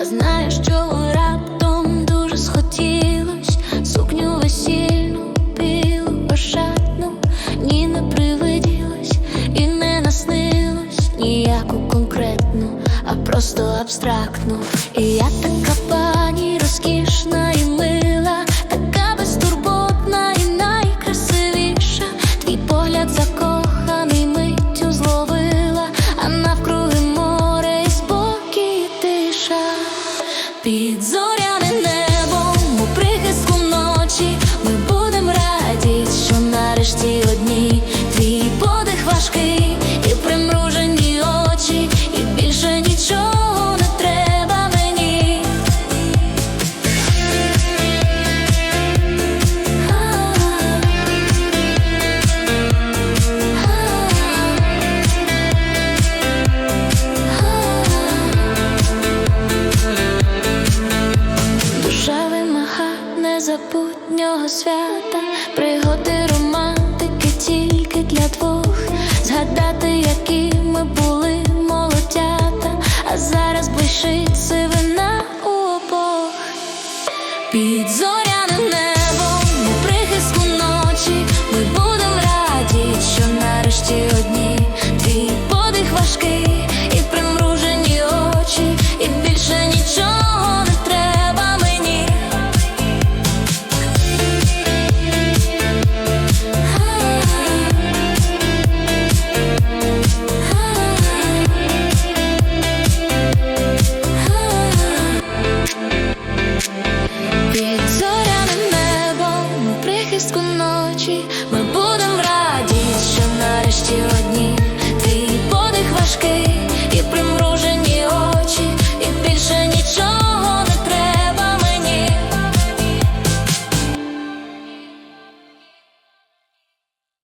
А знаєш, що раптом дуже схотілось сукню весільну, білу, ошатну, ні не привиділось і не наснилось ніяку конкретну, а просто абстрактну. І я така пані розкішна і Під зоряним небом у прихистку ночі ми будем раді, що нарешті одні твій подих важкий. новогоднього свята, пригоди романтики тільки для двох. Згадати, які ми були молодята, а зараз блищить сивина у обох. Під зорі ночі ми будемо раді, що нарешті одні.